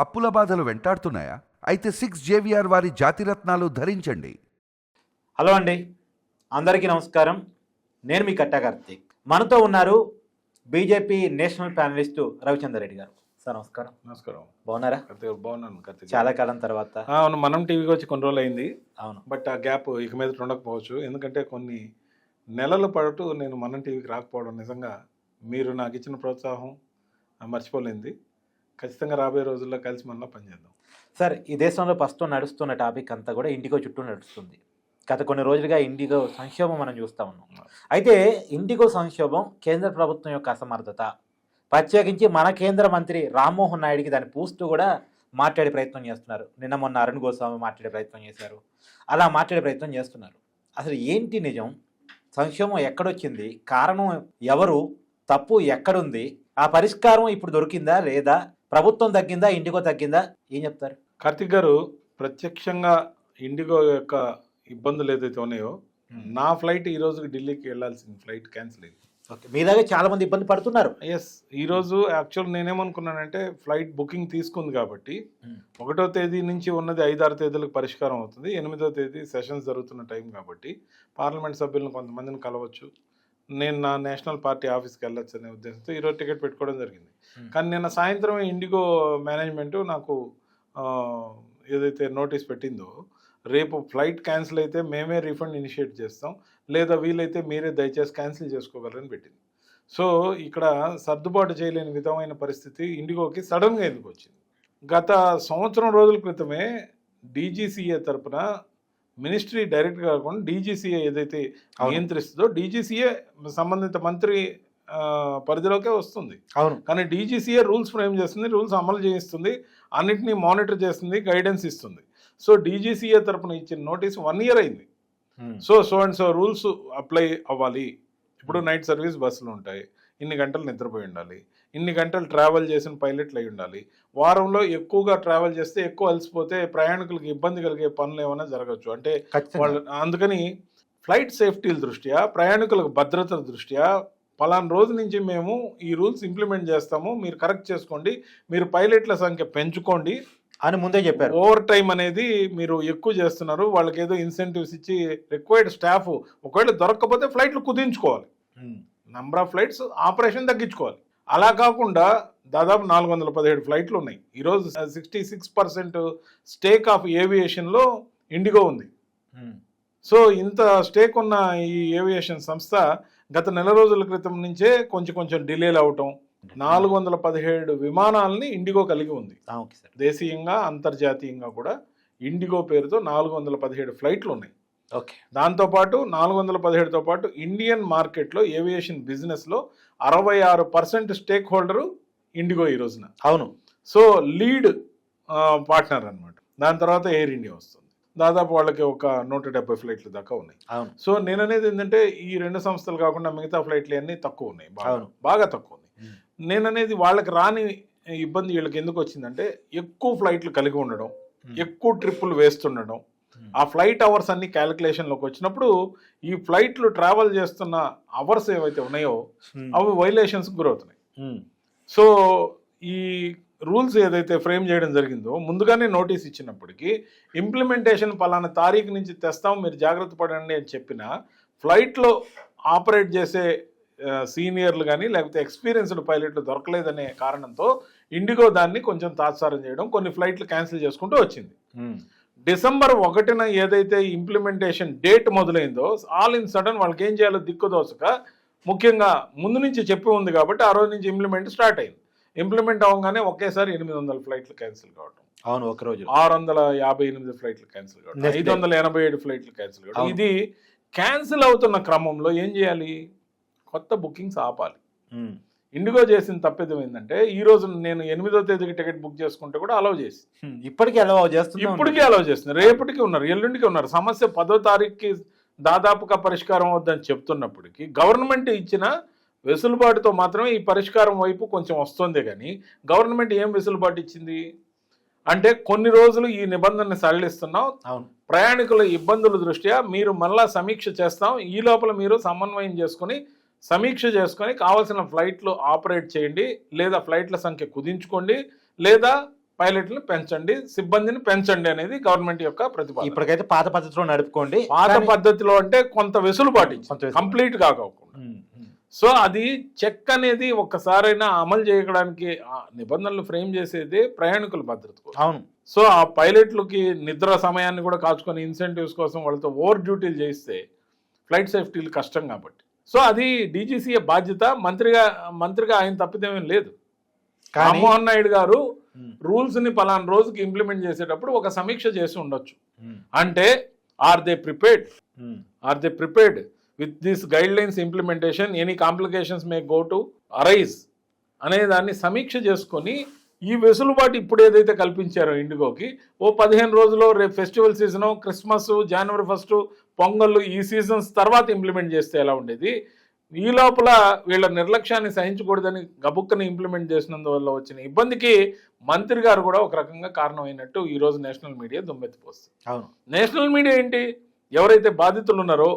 అప్పుల బాధలు వెంటాడుతున్నాయా? అయితే సిక్స్ జేవిఆర్ వారి జాతిరత్నాలు ధరించండి. హలో అండి. అందరికీ నమస్కారం. నేను మీ కట్టా కార్తీక్. మనతో ఉన్నారు BJP national panelist Ravichandra Reddy garu. Sir నమస్కారం. నమస్కారం. బాగున్నారా? కార్తీక్ బాగున్నాను కార్తీక్ చాలా కాలం తర్వాత. అవును మనం టీవీకి వచ్చి కొన్ని రోజులు అయింది. అవును. బట్ ఆ గ్యాప్ ఇక మీద ఉండకపోవచ్చు. ఎందుకంటే కొన్ని నెలల పాటు నేను మనం టీవీకి రాకపోవడం నిజంగా మీరు నాకు ఇచ్చిన ప్రోత్సాహం ఆ, మర్చిపోలేంది ఖచ్చితంగా రాబోయే రోజుల్లో కలిసి మళ్ళీ పనిచేద్దాం. సార్ ఈ దేశంలో ప్రస్తుతం నడుస్తున్న టాపిక్ అంతా కూడా ఇండిగో చుట్టూ నడుస్తుంది. గత కొన్ని రోజులుగా ఇండిగో సంక్షోభం మనం చూస్తూ ఉన్నాం. అయితే ఇండిగో సంక్షోభం కేంద్ర ప్రభుత్వం యొక్క అసమర్థత ప్రత్యేకించి మన కేంద్ర మంత్రి రామ్మోహన్ నాయుడికి దాని పూస్తూ కూడా మాట్లాడే ప్రయత్నం చేస్తున్నారు. నిన్న మొన్న అరుణ్ గోస్వామి మాట్లాడే ప్రయత్నం చేశారు. అలా మాట్లాడే ప్రయత్నం చేస్తున్నారు. అసలు ఏంటి నిజం? సంక్షోభం ఎక్కడొచ్చింది? కారణం ఎవరు? తప్పు ఎక్కడుంది? ఆ పరిష్కారం ఇప్పుడు దొరికిందా లేదా? ప్రభుత్వం తగ్గిందా ఇండిగో తగ్గిందా? ఏం చెప్తారు? కార్తీక్ గారు ప్రత్యక్షంగా ఇండిగో యొక్క ఇబ్బందులు ఏదైతే ఉన్నాయో నా ఫ్లైట్ ఈ రోజుకి ఢిల్లీకి వెళ్ళాల్సిన ఫ్లైట్ క్యాన్సిల్ అయింది. ఓకే. మీలాగే చాలా మంది ఇబ్బంది పడుతున్నారు. ఎస్ ఈరోజు యాక్చువల్ నేనేమనుకున్నానంటే ఫ్లైట్ బుకింగ్ తీసుకుంది కాబట్టి Hmm. ఒకటో తేదీ నుంచి ఉన్నది ఐదారు తేదీలకు పరిష్కారం అవుతుంది. ఎనిమిదో తేదీ సెషన్స్ జరుగుతున్న టైం కాబట్టి పార్లమెంట్ సభ్యులను కొంతమందిని కలవచ్చు. నేను నా నేషనల్ పార్టీ ఆఫీస్కి వెళ్ళొచ్చు అనే ఉద్దేశంతో ఈరోజు టికెట్ పెట్టుకోవడం జరిగింది. కానీ నిన్న సాయంత్రం ఇండిగో మేనేజ్మెంట్ నాకు ఏదైతే నోటీస్ పెట్టిందో రేపు ఫ్లైట్ క్యాన్సిల్ అయితే మేమే రీఫండ్ ఇనిషియేట్ చేస్తాం లేదా వీలైతే మీరే దయచేసి క్యాన్సిల్ చేసుకోగలరని పెట్టింది. సో ఇక్కడ సర్దుబాటు చేయలేని విధమైన పరిస్థితి ఇండిగోకి సడన్గా ఎందుకు వచ్చింది? గత సంవత్సరం రోజుల క్రితమే డీజీసీఏ తరపున మినిస్ట్రీ డైరెక్ట్ కాకుండా డీజీసీఏ ఏదైతే. నియంత్రిస్తుందో డీజీసీఏ సంబంధిత మంత్రి పరిధిలోకే వస్తుంది. అవును. కానీ డీజీసీఏ రూల్స్ ఫ్రేమ్ చేస్తుంది? రూల్స్ అమలు చేయిస్తుంది. అన్నిటినీ మానిటర్ చేస్తుంది గైడెన్స్ ఇస్తుంది. సో డీజీసీఏ తరపున ఇచ్చిన నోటీస్ వన్ ఇయర్ అయింది. So so and so rules apply అవ్వాలి. ఇప్పుడు నైట్ సర్వీస్ బస్సులు ఉంటాయి. ఇన్ని గంటలు నిద్రపోయి ఉండాలి. ఇన్ని గంటలు ట్రావెల్ చేసిన పైలట్లు అయి ఉండాలి. వారంలో ఎక్కువగా ట్రావెల్ చేస్తే ఎక్కువ అలసిపోతే ప్రయాణికులకు ఇబ్బంది కలిగే పనులు ఏమైనా జరగచ్చు. అంటే వాళ్ళ అందుకని ఫ్లైట్ సేఫ్టీల దృష్ట్యా ప్రయాణికులకు భద్రత దృష్ట్యా పలానా రోజు నుంచి మేము ఈ రూల్స్ ఇంప్లిమెంట్ చేస్తాము. మీరు కరెక్ట్ చేసుకోండి. మీరు పైలట్ల సంఖ్య పెంచుకోండి. అని ముందే చెప్పారు. ఓవర్ టైం అనేది మీరు ఎక్కువ చేస్తున్నారు. వాళ్ళకి ఏదో ఇన్సెంటివ్స్ ఇచ్చి రిక్వైర్డ్ స్టాఫ్ ఒకవేళ దొరకకపోతే ఫ్లైట్లు కుదించుకోవాలి. నంబర్ ఆఫ్ ఫ్లైట్స్ ఆపరేషన్ తగ్గించుకోవాలి. అలా కాకుండా దాదాపు నాలుగు వందల పదిహేడు ఫ్లైట్లు ఉన్నాయి. ఈరోజు sixty six percent stake of ఏవియేషన్లో IndiGo ఉంది. సో ఇంత స్టేక్ ఉన్న ఈ ఏవియేషన్ సంస్థ గత నెల రోజుల క్రితం నుంచే కొంచెం కొంచెం డిలేలు అవటం నాలుగు వందల పదిహేడు విమానాలని ఇండిగో కలిగి ఉంది. దేశీయంగా అంతర్జాతీయంగా కూడా ఇండిగో పేరుతో నాలుగు వందల పదిహేడు ఫ్లైట్లు ఉన్నాయి. ఓకే. దాంతోపాటు నాలుగు వందల పదిహేడుతో పాటు ఇండియన్ మార్కెట్లో ఏవియేషన్ బిజినెస్లో అరవై ఆరు పర్సెంట్ స్టేక్ హోల్డరు ఇండిగో ఈ రోజున. అవును. సో లీడ్ పార్ట్నర్ అన్నమాట. దాని తర్వాత ఎయిర్ ఇండియా వస్తుంది. దాదాపు వాళ్ళకి ఒక నూట డెబ్బై ఫ్లైట్లు దాకా ఉన్నాయి. అవును. సో నేను అనేది ఏంటంటే ఈ రెండు సంస్థలు కాకుండా మిగతా ఫ్లైట్లు అన్నీ తక్కువ ఉన్నాయి. బాగా. బాగా తక్కువ ఉన్నాయి. నేను అనేది వాళ్ళకి రాని ఇబ్బంది వీళ్ళకి ఎందుకు వచ్చిందంటే ఎక్కువ ఫ్లైట్లు కలిగి ఉండడం ఎక్కువ ట్రిప్పులు వేస్తుండడం. ఆ ఫ్లైట్ అవర్స్ అన్ని క్యాలిక్యులేషన్లోకి వచ్చినప్పుడు ఈ ఫ్లైట్లు ట్రావెల్ చేస్తున్న అవర్స్ ఏవైతే ఉన్నాయో అవి వైలేషన్స్ గురవుతున్నాయి. సో ఈ రూల్స్ ఏదైతే ఫ్రేమ్ చేయడం జరిగిందో ముందుగానే నోటీస్ ఇచ్చినప్పటికీ ఇంప్లిమెంటేషన్ పలానా తారీఖు నుంచి తెస్తాం మీరు జాగ్రత్త పడండి అని చెప్పిన ఫ్లైట్లో ఆపరేట్ చేసే సీనియర్లు కానీ లేకపోతే ఎక్స్పీరియన్స్డ్ పైలట్లు దొరకలేదనే కారణంతో ఇండిగో దాన్ని కొంచెం తాత్సారం చేయడం కొన్ని ఫ్లైట్లు క్యాన్సిల్ చేసుకుంటూ వచ్చింది. డిసెంబర్ ఒకటిన ఏదైతే ఇంప్లిమెంటేషన్ డేట్ మొదలైందో ఆల్ ఇన్ సడన్ వాళ్ళకి ఏం చేయాలో దిక్కుదోసక ముఖ్యంగా ముందు నుంచి చెప్పి ఉంది కాబట్టి ఆ రోజు నుంచి ఇంప్లిమెంట్ స్టార్ట్ అయింది. ఇంప్లిమెంట్ అవ్వగానే ఒకేసారి ఎనిమిది వందల ఫ్లైట్లు క్యాన్సిల్ కావడం అవును ఒక రోజు. ఆరు వందల యాభై ఎనిమిది ఫ్లైట్లు క్యాన్సిల్ కావడం ఐదు. వందల ఎనభై ఏడు ఫ్లైట్లు క్యాన్సిల్ కావడం. ఇది క్యాన్సిల్ అవుతున్న క్రమంలో ఏం చేయాలి? కొత్త బుకింగ్స్ ఆపాలి. ఇండిగో చేసిన తప్పిదం ఏంటంటే ఈ రోజు నేను ఎనిమిదో తేదీకి టికెట్ బుక్ చేసుకుంటే కూడా అలౌ చేసి. ఇప్పటికీ ఎలా చేస్తున్నా ఇప్పటికీ అలౌ చేస్తున్నారు. రేపటికి ఉన్నారు ఎల్లుండికి ఉన్నారు. సమస్య పదో తారీఖుకి దాదాపుగా పరిష్కారం అవుద్దని చెప్తున్నప్పటికీ గవర్నమెంట్ ఇచ్చిన వెసులుబాటుతో మాత్రమే ఈ పరిష్కారం వైపు కొంచెం వస్తుంది కానీ గవర్నమెంట్ ఏం వెసులుబాటు ఇచ్చింది? అంటే కొన్ని రోజులు ఈ నిబంధనని సరళిస్తున్నాం అవును. ప్రయాణికుల ఇబ్బందుల దృష్ట్యా మీరు మళ్ళా సమీక్ష చేస్తాం. ఈ లోపల మీరు సమన్వయం చేసుకుని సమీక్ష చేసుకొని కావాల్సిన ఫ్లైట్లు ఆపరేట్ చేయండి లేదా ఫ్లైట్ల సంఖ్య కుదించుకోండి లేదా పైలట్లను పెంచండి సిబ్బందిని పెంచండి అనేది గవర్నమెంట్ యొక్క ప్రతిపాదన ఇప్పటికైతే పాత పద్ధతిలో నడుపుకోండి పాత పద్ధతిలో అంటే కొంత వెసులుబాటు కొంత వెసులుబాటు. కంప్లీట్ కాకుండా. సో అది చెక్ అనేది ఒక్కసారైనా అమలు చేయడానికి నిబంధనలు ఫ్రేమ్ చేసేది ప్రయాణికుల భద్రత. అవును సో ఆ పైలట్లకి నిద్ర సమయాన్ని కూడా కాచుకొని ఇన్సెంటివ్స్ కోసం వాళ్ళతో ఓవర్ డ్యూటీలు చేయిస్తే ఫ్లైట్ సేఫ్టీలు కష్టం కాబట్టి సో అది డీజీసీఏ బాధ్యత మంత్రిగా మంత్రిగా ఆయన తప్పిదేమీ లేదు. రామ్మోహన్ నాయుడు గారు రూల్స్ని పలానా రోజుకి ఇంప్లిమెంట్ చేసేటప్పుడు ఒక సమీక్ష చేసి ఉండొచ్చు. అంటే are they prepared. Are they prepared with this guidelines implementation? Any complications may go to arise? అనే దాన్ని సమీక్ష చేసుకొని ఈ వెసులుబాటు ఇప్పుడు ఏదైతే కల్పించారో ఇండిగోకి ఓ పదిహేను రోజులు రేపు festival season Christmas January first Pongal ఈ సీజన్స్ తర్వాత ఇంప్లిమెంట్ చేస్తే ఎలా ఉండేది? ఈ లోపల వీళ్ళ నిర్లక్ష్యాన్ని సహించకూడదని గబుక్కని ఇంప్లిమెంట్ చేసినందువల్ల వచ్చిన ఇబ్బందికి మంత్రి గారు కూడా ఒక రకంగా కారణమైనట్టు ఈ రోజు నేషనల్ మీడియా దుమ్మెత్తిపోస్తుంది అవును. నేషనల్ మీడియా ఏంటి? ఎవరైతే బాధితులు ఉన్నారో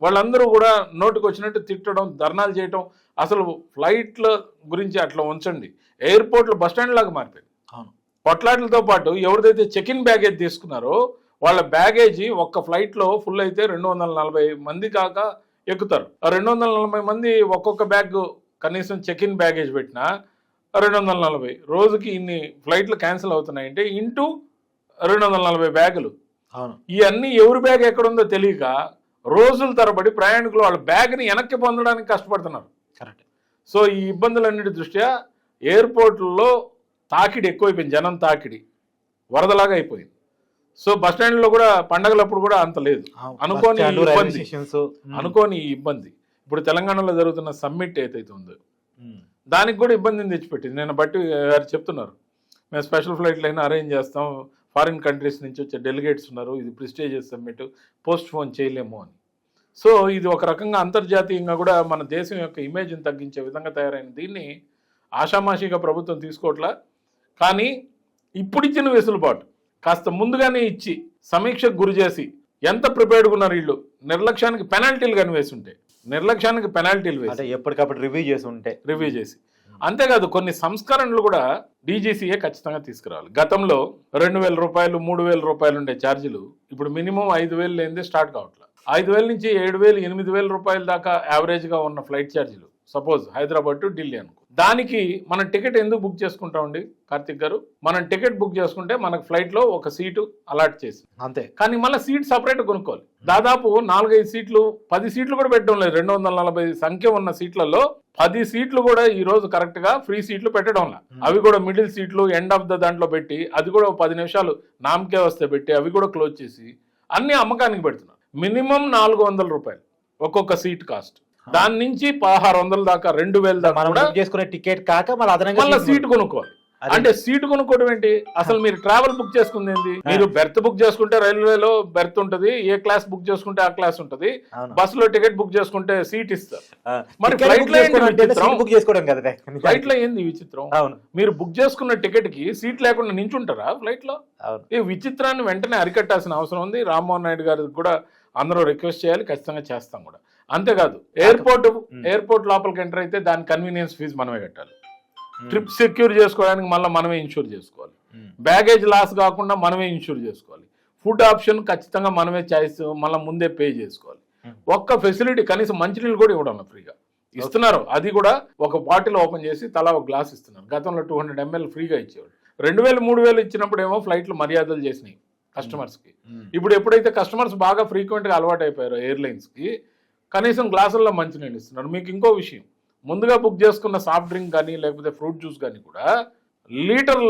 వాళ్ళందరూ కూడా నోటికి వచ్చినట్టు తిట్టడం ధర్నాలు చేయటం అసలు ఫ్లైట్ల గురించి అట్లా ఉంచండి. ఎయిర్పోర్ట్లు బస్ స్టాండ్ లాగా మారిపోయింది అవును. పొట్లాట్లతో పాటు ఎవరిదైతే చెక్ ఇన్ బ్యాగేజ్ తీసుకున్నారో వాళ్ళ బ్యాగేజీ ఒక్క ఫ్లైట్లో ఫుల్ అయితే రెండు వందల నలభై మంది కాక ఎక్కుతారు. ఆ రెండు వందల నలభై మంది ఒక్కొక్క బ్యాగ్ కనీసం చెక్ ఇన్ బ్యాగేజ్ పెట్టినా రెండు వందల నలభై. రోజుకి ఇన్ని ఫ్లైట్లు క్యాన్సిల్ అవుతున్నాయంటే ఇంటూ రెండు వందల నలభై బ్యాగులు. అవును. ఇవన్నీ ఎవరి బ్యాగ్ ఎక్కడుందో తెలియక రోజుల తరబడి ప్రయాణికులు వాళ్ళ బ్యాగ్ని వెనక్కి పొందడానికి కష్టపడుతున్నారు. కరెక్ట్. సో ఈ ఇబ్బందులన్నిటి దృష్ట్యా ఎయిర్పోర్ట్లలో తాకిడి ఎక్కువైపోయింది జనం తాకిడి. వరదలాగా అయిపోయింది. సో బస్ స్టాండ్లో కూడా పండగలప్పుడు కూడా అంత లేదు. అనుకోని ఇబ్బంది. అనుకోని ఈ ఇబ్బంది. ఇప్పుడు తెలంగాణలో జరుగుతున్న సమ్మిట్ ఏదైతే ఉందో దానికి కూడా ఇబ్బందిని తెచ్చిపెట్టింది. నేను బట్టి గారు చెప్తున్నారు. మేము స్పెషల్ ఫ్లైట్లు అయినా అరేంజ్ చేస్తాం ఫారిన్ కంట్రీస్ నుంచి వచ్చే డెలిగేట్స్ ఉన్నారు ఇది ప్రిస్టేజియస్ సమ్మిట్ పోస్ట్ పోన్ చేయలేము అని. సో ఇది ఒక రకంగా అంతర్జాతీయంగా కూడా మన దేశం యొక్క ఇమేజ్ని తగ్గించే విధంగా తయారైన దీన్ని ఆషామాషిగా ప్రభుత్వం తీసుకోవట్లా కానీ ఇప్పుడు ఇచ్చిన వెసులుబాటు కాస్త ముందుగానే ఇచ్చి సమీక్షకు గురి చేసి ఎంత ప్రిపేర్డ్గా ఉన్నారు వీళ్ళు? నిర్లక్ష్యానికి పెనాల్టీలు కానీ వేసి ఉంటే నిర్లక్ష్యానికి పెనాల్టీలు వేసి. ఎప్పటికప్పుడు రివ్యూ చేసి ఉంటే. రివ్యూ చేసి. అంతేకాదు కొన్ని సంస్కరణలు కూడా డీజీసీఏ ఖచ్చితంగా తీసుకురావాలి. గతంలో రెండు వేల రూపాయలు మూడు వేల రూపాయలు ఉండే ఛార్జీలు ఇప్పుడు మినిమం ఐదు వేలు లేనిదే స్టార్ట్ కావట్లేదు ఐదు వేల నుంచి ఏడు వేలు ఎనిమిది వేల రూపాయల దాకా యావరేజ్గా ఉన్న ఫ్లైట్ ఛార్జీలు సపోజ్ హైదరాబాద్ టు ఢిల్లీ అనుకో. దానికి మనం టికెట్ ఎందుకు బుక్ చేసుకుంటామండి కార్తిక్ గారు? మనం టికెట్ బుక్ చేసుకుంటే మనకు ఫ్లైట్లో ఒక సీటు అలాట్ చేసి. అంతే. కానీ మళ్ళీ సీట్ సపరేట్ కొనుక్కోవాలి. దాదాపు నాలుగైదు సీట్లు పది సీట్లు కూడా పెట్టడం లేదు. రెండు వందల నలభై సంఖ్య ఉన్న సీట్లలో పది సీట్లు కూడా ఈ రోజు కరెక్ట్గా ఫ్రీ సీట్లు పెట్టడం లే. అవి కూడా మిడిల్ సీట్లు ఎండ్ ఆఫ్ ద దాంట్లో పెట్టి అది కూడా ఒక పది నిమిషాలు నామకే వస్తే పెట్టి అవి కూడా క్లోజ్ చేసి అన్ని అమ్మకానికి పెడుతున్నారు మినిమం నాలుగు వందల రూపాయలు ఒక్కొక్క సీట్ కాస్ట్. దాని నుంచి పదహారు వందల దాకా రెండు వేల దాకా చేసుకునే టికెట్ కాక మళ్ళీ అదనంగా మళ్ళీ సీట్ కొనుక్కోవాలి. అంటే సీట్ కొనుక్కోవడం ఏంటి? అసలు మీరు ట్రావెల్ బుక్ చేసుకుంది ఏంటి మీరు బెర్త్ బుక్ చేసుకుంటే రైల్వేలో బెర్త్ ఉంటది ఏ క్లాస్ బుక్ చేసుకుంటే ఆ క్లాస్ ఉంటది అవును. బస్సులో టికెట్ బుక్ చేసుకుంటే సీట్ ఇస్తారు. మరి బుక్లో బుక్ చేసుకోవడం కదా ఫ్లైట్లో ఏంది విచిత్రం? అవును. మీరు బుక్ చేసుకున్న టికెట్కి సీట్ లేకుండా నించుంటారా ఫ్లైట్లో? ఈ విచిత్రాన్ని వెంటనే అరికట్టాల్సిన అవసరం ఉంది. రామ్మోహన్ నాయుడు గారికి కూడా అందరూ రిక్వెస్ట్ చేయాలి ఖచ్చితంగా చేస్తాం కూడా. అంతేకాదు ఎయిర్పోర్ట్ ఎయిర్పోర్ట్ లోపలికి ఎంటర్ అయితే దాని కన్వీనియన్స్ ఫీజు మనమే కట్టాలి. ట్రిప్ సెక్యూర్ చేసుకోవడానికి మళ్ళీ మనమే ఇన్షూర్ చేసుకోవాలి. ఉమ్, బ్యాగేజ్ లాస్ కాకుండా మనమే ఇన్షూర్ చేసుకోవాలి. ఫుడ్ ఆప్షన్ ఖచ్చితంగా మనమే చాయిస్ మళ్ళీ ముందే పే చేసుకోవాలి. Hmm. ఒక్క ఫెసిలిటీ కనీసం మంచినీళ్ళు కూడా ఇవ్వడం ఫ్రీగా. ఇస్తున్నారు. అది కూడా ఒక బాటిల్ ఓపెన్ చేసి తలా ఒక గ్లాస్ ఇస్తున్నారు. గతంలో టూ హండ్రెడ్ ఎంఎల్ ఫ్రీగా ఇచ్చేవాడు రెండు వేలు మూడు వేలు ఇచ్చినప్పుడు ఏమో ఫ్లైట్లు మర్యాదలు చేసినాయి కస్టమర్స్కి. ఉమ్, ఇప్పుడు ఎప్పుడైతే కస్టమర్స్ బాగా ఫ్రీక్వెంట్గా అలవాటు అయిపోయారో ఎయిర్లైన్స్కి కనీసం గ్లాసుల్లో మంచినీళ్ళు ఇస్తున్నారు. మీకు ఇంకో విషయం. ముందుగా బుక్ చేసుకున్న సాఫ్ట్ డ్రింక్ కానీ లేకపోతే ఫ్రూట్ జ్యూస్ కానీ కూడా లీటర్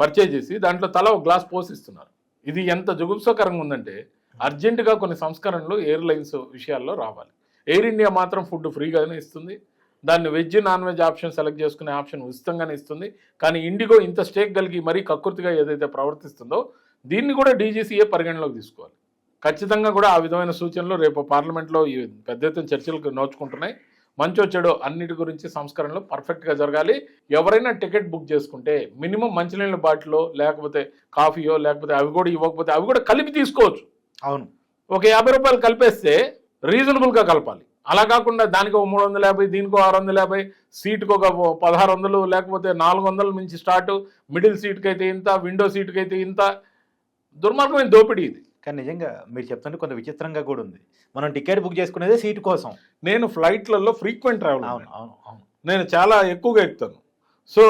పర్చేజ్ చేసి దాంట్లో తల ఒక గ్లాస్ పోసిస్తున్నారు ఇది ఎంత జుగుప్సకరంగా ఉందంటే అర్జెంటుగా కొన్ని సంస్కరణలు ఎయిర్లైన్స్ విషయాల్లో రావాలి. ఎయిర్ ఇండియా మాత్రం ఫుడ్ ఫ్రీగానే ఇస్తుంది. దాన్ని veg non veg option select చేసుకునే ఆప్షన్ ఉచితంగానే ఇస్తుంది. కానీ ఇండిగో ఇంత స్టేక్ కలిగి మరీ కక్కుర్తిగా ఏదైతే ప్రవర్తిస్తుందో దీన్ని కూడా డీజీసీఏ పరిగణలోకి తీసుకోవాలి. ఖచ్చితంగా కూడా ఆ విధమైన సూచనలు రేపు పార్లమెంట్లో ఈ పెద్ద ఎత్తున చర్చలకు నోచుకుంటున్నాయి. మంచో చెడో అన్నిటి గురించి సంస్కరణలు పర్ఫెక్ట్గా జరగాలి. ఎవరైనా టికెట్ బుక్ చేసుకుంటే మినిమం మంచినీళ్ళ బాటిలో లేకపోతే కాఫీయో లేకపోతే అవి కూడా ఇవ్వకపోతే అవి కూడా కలిపి తీసుకోవచ్చు. అవును. ఒక యాభై రూపాయలు కలిపేస్తే రీజనబుల్గా కలపాలి. అలా కాకుండా దానికి ఒక మూడు వందల యాభై దీనికి ఆరు వందల యాభై సీటుకు ఒక పదహారు వందలు లేకపోతే నాలుగు వందల నుంచి స్టార్ట్ మిడిల్ సీట్కి అయితే ఇంత విండో సీట్కి అయితే ఇంత. దుర్మార్గమైన దోపిడీ ఇది. కానీ నిజంగా మీరు చెప్తుంటే కొంత విచిత్రంగా కూడా ఉంది. మనం టికెట్ బుక్ చేసుకునేదే సీటు కోసం. నేను ఫ్లైట్లలో ఫ్రీక్వెంట్ ట్రావెల్ అవును అవును అవును. నేను చాలా ఎక్కువగా ఎక్కుతాను. సో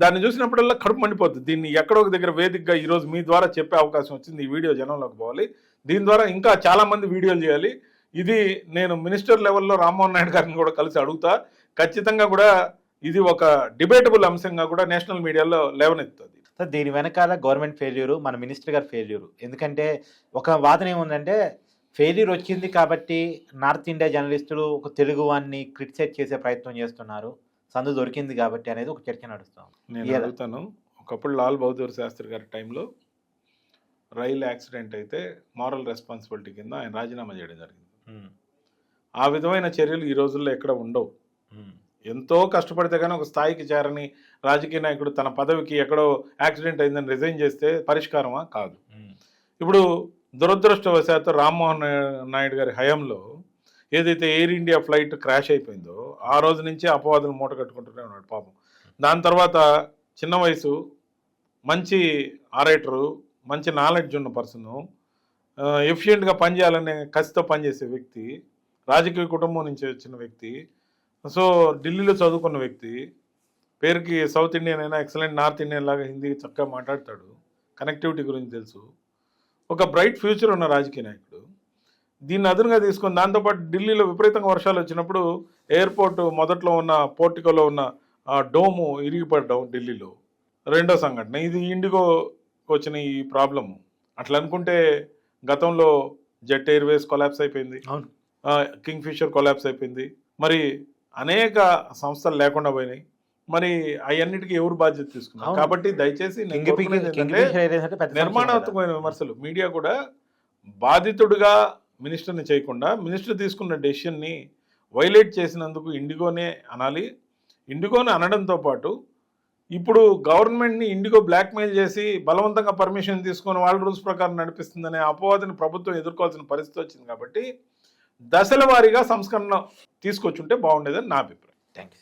దాన్ని చూసినప్పుడల్లా కడుపు మండిపోతుంది దీన్ని ఎక్కడో ఒక దగ్గర వేదికగా ఈరోజు మీ ద్వారా చెప్పే అవకాశం వచ్చింది. ఈ వీడియో జనంలోకి పోవాలి. దీని ద్వారా ఇంకా చాలా మంది వీడియోలు చేయాలి. ఇది నేను మినిస్టర్ లెవెల్లో రామ్మోహన్ నాయుడు గారిని కూడా కలిసి అడుగుతా. ఖచ్చితంగా కూడా ఇది ఒక డిబేటబుల్ అంశంగా కూడా నేషనల్ మీడియాలో లేవనెత్తుంది సో దీని వెనకాల గవర్నమెంట్ ఫెయిల్యూరు మన మినిస్టర్ గారి ఫెయిల్యూరు. ఎందుకంటే ఒక వాదన ఏముందంటే ఫెయిల్యూర్ వచ్చింది కాబట్టి నార్త్ ఇండియా జర్నలిస్టులు ఒక తెలుగు వాడిని క్రిటిసైజ్ చేసే ప్రయత్నం చేస్తున్నారు. సందు దొరికింది కాబట్టి అనేది ఒక చర్చ నడుస్తాం నేను? అడుగుతాను. ఒకప్పుడు లాల్ బహదూర్ శాస్త్రి గారి టైంలో రైలు యాక్సిడెంట్ అయితే మారల్ రెస్పాన్సిబిలిటీ కింద ఆయన రాజీనామా చేయడం జరిగింది. ఆ విధమైన చర్యలు ఈ రోజుల్లో ఎక్కడ ఉండవు. ఎంతో కష్టపడితే కానీ ఒక స్థాయికి చేరని రాజకీయ నాయకుడు తన పదవికి ఎక్కడో యాక్సిడెంట్ అయిందని రిజైన్ చేస్తే పరిష్కారమా? కాదు. ఇప్పుడు దురదృష్టవశాత్తు రామ్మోహన్ నాయుడు గారి హయాంలో ఏదైతే ఎయిర్ ఇండియా ఫ్లైట్ క్రాష్ అయిపోయిందో ఆ రోజు నుంచి అపవాదులు మూట కట్టుకుంటూనే ఉన్నాడు పాపం. దాని తర్వాత చిన్న వయసు మంచి ఆరేటరు మంచి నాలెడ్జ్ ఉన్న పర్సను ఎఫిషియెంట్గా పనిచేయాలనే కసితో పనిచేసే వ్యక్తి రాజకీయ కుటుంబం నుంచి వచ్చిన వ్యక్తి సో ఢిల్లీలో చదువుకున్న వ్యక్తి పేరుకి సౌత్ ఇండియన్ అయినా ఎక్సలెంట్ నార్త్ ఇండియన్ లాగా హిందీ చక్కగా మాట్లాడతాడు. కనెక్టివిటీ గురించి తెలుసు. ఒక బ్రైట్ ఫ్యూచర్ ఉన్న రాజకీయ నాయకుడు. దీన్ని అదునుగా తీసుకొని దాంతోపాటు ఢిల్లీలో విపరీతంగా వర్షాలు వచ్చినప్పుడు ఎయిర్పోర్ట్ మొదట్లో ఉన్న పోర్టికోలో ఉన్న డోము ఇరిగిపడడం ఢిల్లీలో. రెండో సంఘటన. ఇది ఇండిగో వచ్చిన ఈ ప్రాబ్లము అట్లా అనుకుంటే గతంలో జెట్ ఎయిర్వేస్ కొలాప్స్ అయిపోయింది. కింగ్ ఫిషర్ కొలాప్స్ అయిపోయింది. మరి అనేక సంస్థలు లేకుండా పోయినాయి. మరి అవన్నిటికీ ఎవరు బాధ్యత తీసుకున్నారు. కాబట్టి దయచేసి నిర్మాణాత్మకమైన విమర్శలు. మీడియా కూడా బాధితుడుగా మినిస్టర్ని చేయకుండా మినిస్టర్ తీసుకున్న డెసిషన్ని వైలేట్ చేసినందుకు ఇండిగోనే అనాలి. ఇండిగోని అనడంతో పాటు ఇప్పుడు గవర్నమెంట్ని ఇండిగో బ్లాక్మెయిల్ చేసి బలవంతంగా పర్మిషన్ తీసుకొని వాళ్ళ రూల్స్ ప్రకారం నడిపిస్తుందనే అపవాదిని ప్రభుత్వం ఎదుర్కోవాల్సిన పరిస్థితి వచ్చింది కాబట్టి దశల వారీగా సంస్కరణ తీసుకొచ్చుంటే బాగుండేదని నా అభిప్రాయం. Thank you